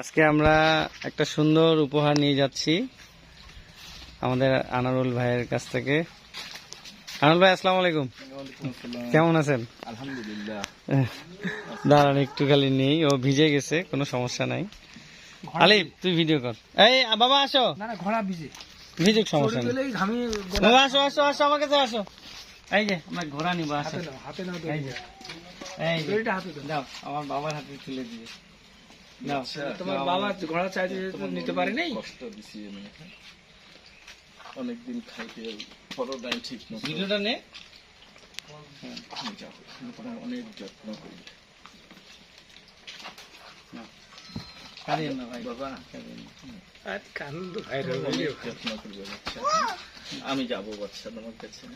আজকে আমরা একটা সুন্দর উপহার নিয়ে যাচ্ছি আমাদের আনারুল ভাইয়ের কাছ থেকে। আনারুল ভাই আসসালামু আলাইকুম। কেমন আছেন? আলহামদুলিল্লাহ। দাঁড়ান একটু খালি নেই ও ভিজে গেছে কোনো সমস্যা নাই। আলিফ তুই ভিডিও কর। এই বাবা আসো। না না ঘোড়া ভিজে। ভিজুক সমস্যা নেই। বাবা আসো আসো আসো আমার কাছে আসো। এই যে আমরা নিবো আসো। হাতে নাও হাতে নাও এই যে এই যে হাতে দাও। আমার বাবার হাতে তুলে দিয়ে তোমার বাবা ঘোড়া চাইছে তো নিতে পারে নাই? কষ্ট দিছি আমি। অনেকদিন খাইতে পরোটাই ঠিক মতো। ভিডিওটা নে। যাব। অনেক যত্ন করি। না না। বাচ্চা। আমি যাব বাচ্চা তোমার কাছে।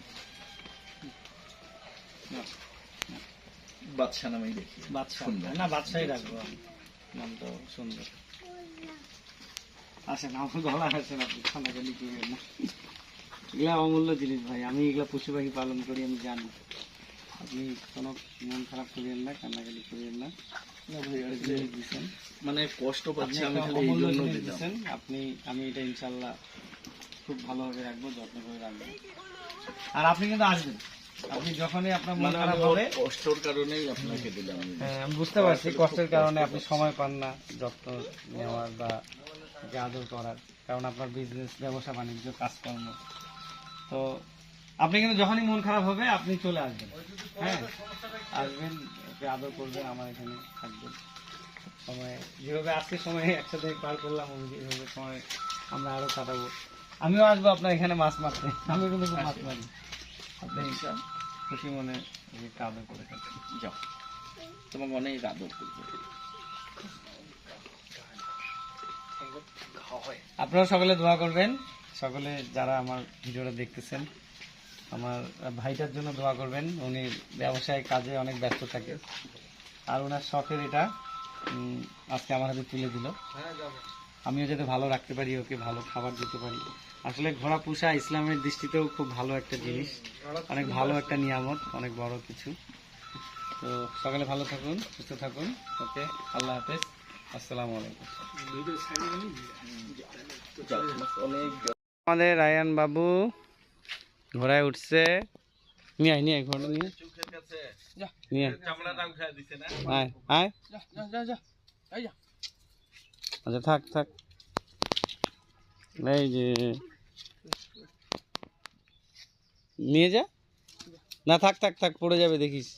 বাচ্চা নামেই দেখি। সুন্দর। না বাদশাহই রাখব। আমি। নাম সুন্দর। আসেন আমার গলা আসেন আপনি খানাখানি করবেন না। এগুলা অমূল্য জিনিস ভাই আমি এগুলা পশু পাখি পালন করি আমি জানি। আপনি কোনো মন খারাপ করিয়েন না কান্নাকাটি করিয়েন না। মানে কষ্ট পাচ্ছি আমি খালি এই জন্য দিলাম। আপনি আমি এটা ইনশাল্লাহ খুব ভালোভাবে রাখব যত্ন করে রাখব। আর আপনি কিন্তু আসবেন। আপনি যখনই আপনার মন মানে খারাপ হবে কষ্টর কারণেই আপনাকে দিলাম আমি। হ্যাঁ, আমি বুঝতে পারছি কষ্টের কারণে আপনি সময় পান না যত্ন নেওয়ার বা আদর করার কারণ আপনার বিজনেস ব্যবসা বাণিজ্য কাজকর্ম। তো আপনি কিন্তু যখনই মন খারাপ হবে আপনি চলে আসবেন। হ্যাঁ আসবেন ওকে আদর করবেন আমার এখানে থাকবেন। সময় যেভাবে আজকে সময় একসাথে পার করলাম যেভাবে সময় আমরা আরও কাটাবো। আমিও আসব আপনার এখানে মাছ মারতে আমি কিন্তু মাছ মারি। আপনি খুশি মনে আদর করে থাকবেন যাও। তোমাকে অনেক আদর করব। আপনারা সকলে দোয়া করবেন। সকলে যারা আমার ভিডিওটা দেখতেছেন আমার ভাইটার জন্য দোয়া করবেন। উনি ব্যবসায় কাজে অনেক ব্যস্ত থাকে। আর ওনার শখের এটা আজকে আমার হাতে তুলে দিল। আমিও যাতে ভালো রাখতে পারি ওকে ভালো খাবার দিতে পারি। আসলে ঘোড়া পোষা ইসলামের দৃষ্টিতেও খুব ভালো একটা জিনিস। অনেক ভালো একটা নিয়ামত অনেক বড় কিছু। তো সকালে ভালো থাকুন সুস্থ থাকুন। ওকে আল্লাহ হাফেজ। আসসালামু আলাইকুম। আমাদের রায়ান বাবু ঘোড়ায় উঠছে। নিয়ে নিয়ে ঘোড়া নিয়ে। নিয়ে আয়। আয় যা যা যা। আচ্ছা থাক থাক। এই যে নিয়ে যা। না থাক থাক থাক পড়ে যাবে দেখিস।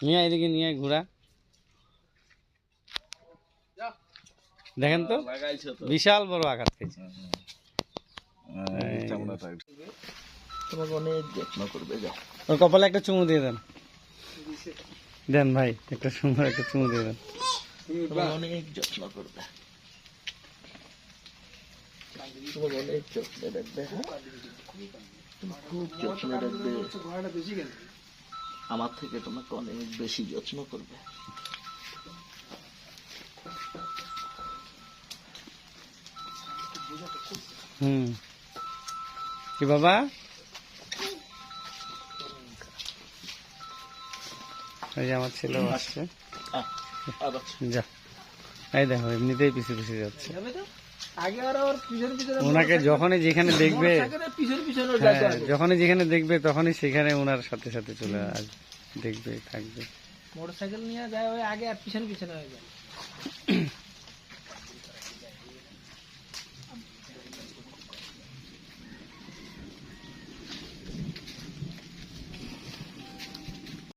নিয়ে আয় এদিকে নিয়ে আয় ঘোড়া দেখেন তো বিশাল বড় আঘাত খেয়েছে ওর কপালে একটা চুমু দিয়ে দেন। দেন ভাই একটা সুন্দর একটা চুমু দিয়ে দেন। তোমাকে অনেক যত্ন করবে। তোমাকে অনেক যত্ন রাখবে হ্যাঁ? তুমি খুব যত্ন রাখবে। আমার থেকে তোমাকে অনেক বেশি যত্ন করবে। হুম। কি বাবা? এই যে আমার ছেলেও আসছে। যা। এই দেখো এমনিতেই পিছিয়ে পিছু যাচ্ছে। ওনাকে যখনই যেখানে দেখবে হ্যাঁ, যখনই যেখানে দেখবে তখনই সেখানে ওনার সাথে সাথে চলে আসবে দেখবে থাকবে। মোটরসাইকেল নিয়ে যায় ওই আগে আর পিছনে পিছনে হয়ে যায়।